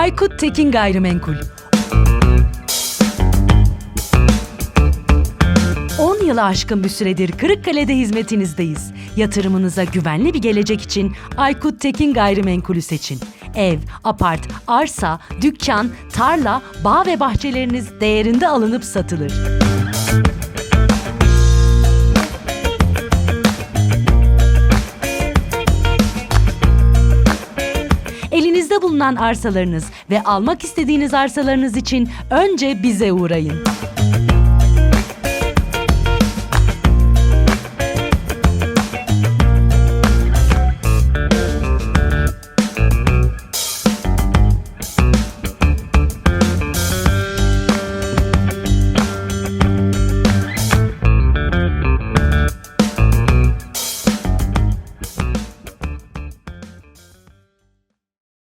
Aykut Tekin Gayrimenkul. 10 yılı aşkın bir süredir Kırıkkale'de hizmetinizdeyiz. Yatırımınıza güvenli bir gelecek için Aykut Tekin Gayrimenkul'ü seçin. Ev, apart, arsa, dükkan, tarla, bağ ve bahçeleriniz değerinde alınıp satılır. Elinizde bulunan arsalarınız ve almak istediğiniz arsalarınız için önce bize uğrayın.